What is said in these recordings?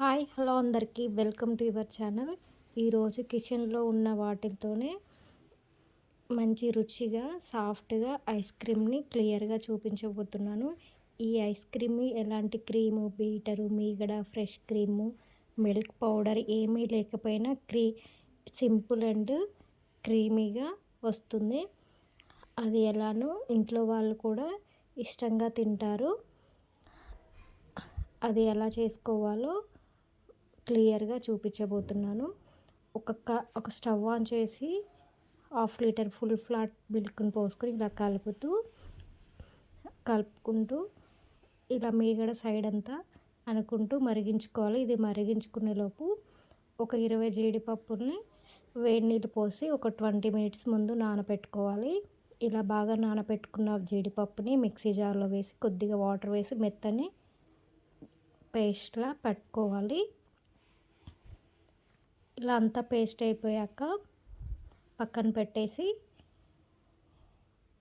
Hi hello అందరికీ. Welcome to your channel. ఈరోజు కిచెన్లో ఉన్న వాటితోనే మంచి రుచిగా సాఫ్ట్గా ఐస్ క్రీమ్ని క్లియర్గా చూపించబోతున్నాను. ఈ ఐస్ క్రీమ్ ఎలాంటి క్రీము బీటరు మీగడ ఫ్రెష్ క్రీము మిల్క్ పౌడర్ ఏమీ లేకపోయినా క్రీ సింపుల్ అండ్ క్రీమీగా వస్తుంది. అది ఎలానో ఇంట్లో వాళ్ళు కూడా ఇష్టంగా తింటారు. అది ఎలా చేసుకోవాలో క్లియర్గా చూపించబోతున్నాను. ఒక ఒక స్టవ్ ఆన్ చేసి హాఫ్ లీటర్ ఫుల్ ఫ్లాట్ మిల్క్ని పోసుకొని ఇలా కలుపుతూ కలుపుకుంటూ ఇలా మీగడ సైడ్ అంతా అనుకుంటూ మరిగించుకోవాలి. ఇది మరిగించుకునే లోపు ఒక ఇరవై జీడిపప్పుల్ని వేడి నీళ్ళు పోసి ఒక ట్వంటీ మినిట్స్ ముందు నానబెట్టుకోవాలి ఇలా బాగా నానబెట్టుకున్న జీడిపప్పుని మిక్సీ జార్లో వేసి కొద్దిగా వాటర్ వేసి మెత్తని పేస్ట్లా పెట్టుకోవాలి. ఇలా అంతా పేస్ట్ అయిపోయాక పక్కన పెట్టేసి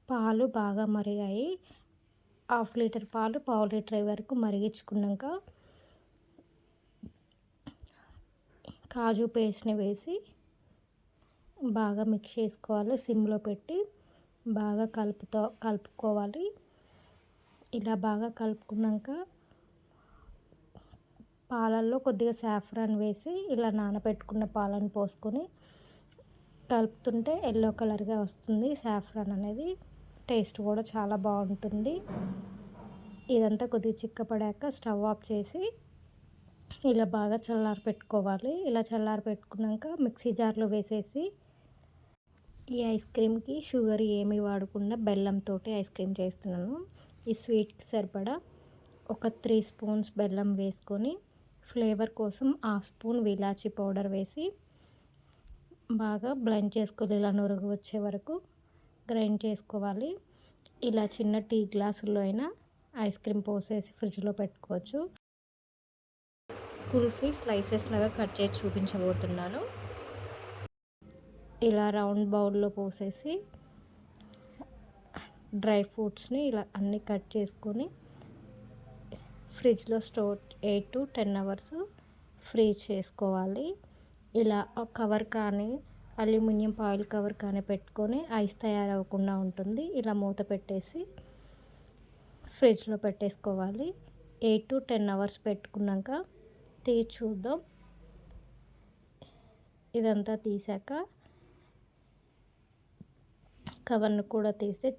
పాలు బాగా మరిగాయి. హాఫ్ లీటర్ పాలు పావు లీటర్ వరకు మరిగించుకున్నాక కాజు పేస్ట్ని వేసి బాగా మిక్స్ చేసుకోవాలి. సిమ్లో పెట్టి బాగా కలుపుతో కలుపుకోవాలి. ఇలా బాగా కలుపుకున్నాక పాలల్లో కొద్దిగా సాఫ్రాన్ వేసి ఇలా నానబెట్టుకున్న పాలను పోసుకొని కలుపుతుంటే ఎల్లో కలర్గా వస్తుంది. సాఫ్రాన్ అనేది టేస్ట్ కూడా చాలా బాగుంటుంది. ఇదంతా కొద్దిగా చిక్కపడాక స్టవ్ ఆఫ్ చేసి ఇలా బాగా చల్లారి పెట్టుకోవాలి. ఇలా చల్లారి పెట్టుకున్నాక మిక్సీ జార్లో వేసేసి ఈ ఐస్ క్రీమ్కి షుగర్ ఏమీ వాడకుండా బెల్లంతో ఐస్ క్రీమ్ చేస్తున్నాను. ఈ స్వీట్కి సరిపడా ఒక త్రీ స్పూన్స్ బెల్లం వేసుకొని ఫ్లేవర్ కోసం హాఫ్ స్పూన్ విలాచి పౌడర్ వేసి బాగా బ్లెండ్ చేసుకోవాలి. ఇలా నురుగు వచ్చే వరకు గ్రైండ్ చేసుకోవాలి. ఇలా చిన్న టీ గ్లాసుల్లో అయినా ఐస్ క్రీమ్ పోసేసి ఫ్రిడ్జ్లో పెట్టుకోవచ్చు. కుల్ఫీ స్లైసెస్ లాగా కట్ చేసి చూపించబోతున్నాను. ఇలా రౌండ్ బౌల్లో పోసేసి డ్రై ఫ్రూట్స్ని ఇలా అన్నీ కట్ చేసుకొని ఫ్రిడ్జ్లో store eight to ten hours freeze చేసుకోవాలి. ఇలా కవర్ కానీ అల్యూమినియం ఆయిల్ కవర్ కానీ పెట్టుకొని ఐస్ తయారవ్వకుండా ఉంటుంది. ఇలా మూత పెట్టేసి ఫ్రిడ్జ్లో పెట్టేసుకోవాలి. ఎయిట్ టు టెన్ అవర్స్ పెట్టుకున్నాక తీసి చూద్దాం. ఇదంతా తీసాక కవర్ను కూడా తీసే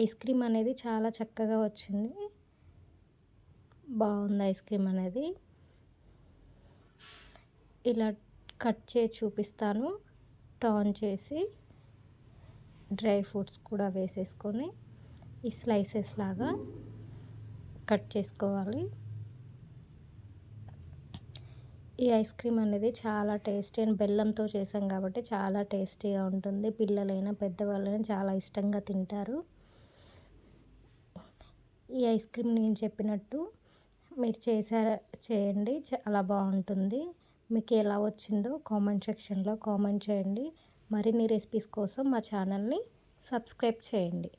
ఐస్ క్రీమ్ అనేది చాలా చక్కగా వచ్చింది. బాగుంది ఐస్ క్రీమ్ అనేది. ఇలా కట్ చేసి చూపిస్తాను. టర్న్ చేసి డ్రై ఫ్రూట్స్ కూడా వేసేసుకొని ఈ స్లైసెస్ లాగా కట్ చేసుకోవాలి. ఈ ఐస్ క్రీమ్ అనేది చాలా టేస్టీ అండ్ బెల్లంతో చేసాం కాబట్టి చాలా టేస్టీగా ఉంటుంది. పిల్లలైనా పెద్దవాళ్ళైనా చాలా ఇష్టంగా తింటారు. ఈ ఐస్ క్రీమ్ నేను చెప్పినట్టు మీరు చేసారా చేయండి చాలా బాగుంటుంది. మీకు ఎలా వచ్చిందో కామెంట్ సెక్షన్లో కామెంట్ చేయండి. మరిన్ని రెసిపీస్ కోసం మా ఛానల్ని సబ్స్క్రైబ్ చేయండి.